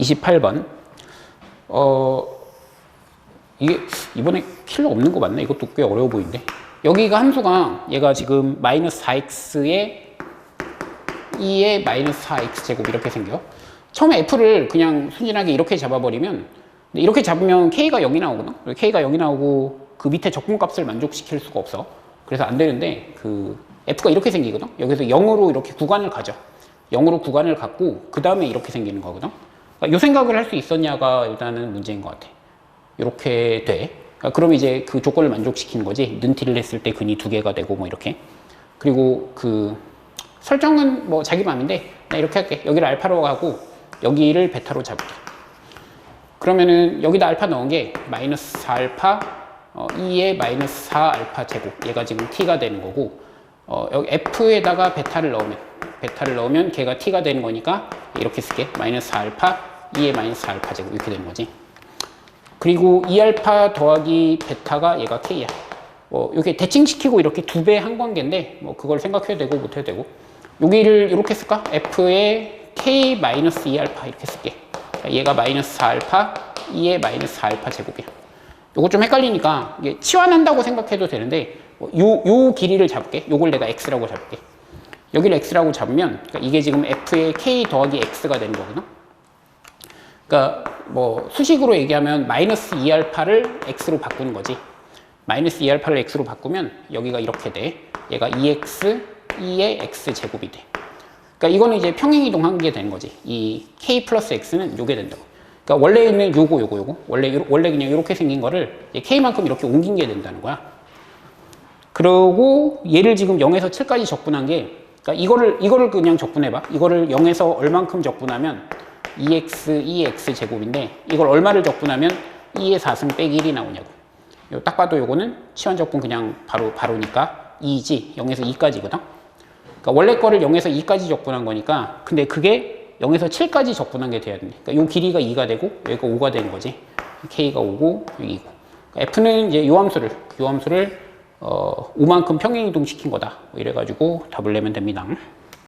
28번. 어, 이게 이번에 킬러 없는 거 맞나? 이것도 꽤 어려워 보이는데. 여기가 함수가 얘가 지금 마이너스 4x에 2의 마이너스 4x 제곱 이렇게 생겨. 처음에 f를 그냥 순진하게 이렇게 잡아버리면 이렇게 잡으면 k가 0이 나오거든. k가 0이 나오고 그 밑에 적분값을 만족시킬 수가 없어. 그래서 안 되는데 그 f가 이렇게 생기거든. 여기서 0으로 이렇게 구간을 가져. 0으로 구간을 갖고 그 다음에 이렇게 생기는 거거든. 그러니까 이 생각을 할 수 있었냐가 일단은 문제인 것 같아. 이렇게 돼. 그러니까 그럼 이제 그 조건을 만족시키는 거지. 는티를 했을 때 근이 두 개가 되고 뭐 이렇게. 그리고 그 설정은 뭐 자기 마음인데 나 이렇게 할게. 여기를 알파로 하고 여기를 베타로 잡을게. 그러면은 여기다 알파 넣은 게 마이너스 4알파 어, 2의 마이너스 4알파 제곱 얘가 지금 t가 되는 거고 어, 여기 f에다가 베타를 넣으면 베타를 넣으면 걔가 t가 되는 거니까 이렇게 쓸게. 마이너스 4알파 2의 마이너스 4알파 제곱 이렇게 되는 거지. 그리고 2알파 더하기 베타가 얘가 k야. 뭐 이렇게 대칭시키고 이렇게 두 배 한 관계인데 뭐 그걸 생각해도 되고 못 해도 되고. 여기를 이렇게 쓸까? F의 k 마이너스 2알파 이렇게 쓸게. 얘가 마이너스 4알파 2의 마이너스 4알파 제곱이야. 요거 좀 헷갈리니까 이게 치환한다고 생각해도 되는데 뭐 요, 요 길이를 잡을게. 요걸 내가 x라고 잡을게 여기를 x라고 잡으면 그러니까 이게 지금 f의 k 더하기 x가 되는 거거든 그러니까 뭐 수식으로 얘기하면 마이너스 2알파를 x로 바꾸는 거지 마이너스 2알파를 x로 바꾸면 여기가 이렇게 돼 얘가 2x 2의 x 제곱이 돼 그러니까 이거는 이제 평행이동 한게 되는 거지. 이 k 플러스 x는 요게 된다고. 그러니까 원래 있는 요거 요거 요거 원래 요- 원래 그냥 이렇게 생긴 거를 k만큼 이렇게 옮긴 게 된다는 거야. 그러고 얘를 지금 0에서 7까지 적분한 게 그러니까 이거를 이거를 그냥 적분해 봐. 이거를 0에서 얼만큼 적분하면 2x 2x 제곱인데 이걸 얼마를 적분하면 2의 4승 빼기 1이 나오냐고. 요딱 봐도 요거는 치환 적분 그냥 바로 바로니까 2지 0에서 2까지거든. 그러니까 원래 거를 0에서 2까지 적분한 거니까 근데 그게 0에서 7까지 적분한 게 돼야 돼. 그러니까 요 길이가 2가 되고 여기가 5가 되는 거지. k가 5고 여기 2고. 그러니까 f는 이제 요 함수를 요 함수를 어 5만큼 평행 이동 시킨 거다. 뭐 이래 가지고 답을 내면 됩니다.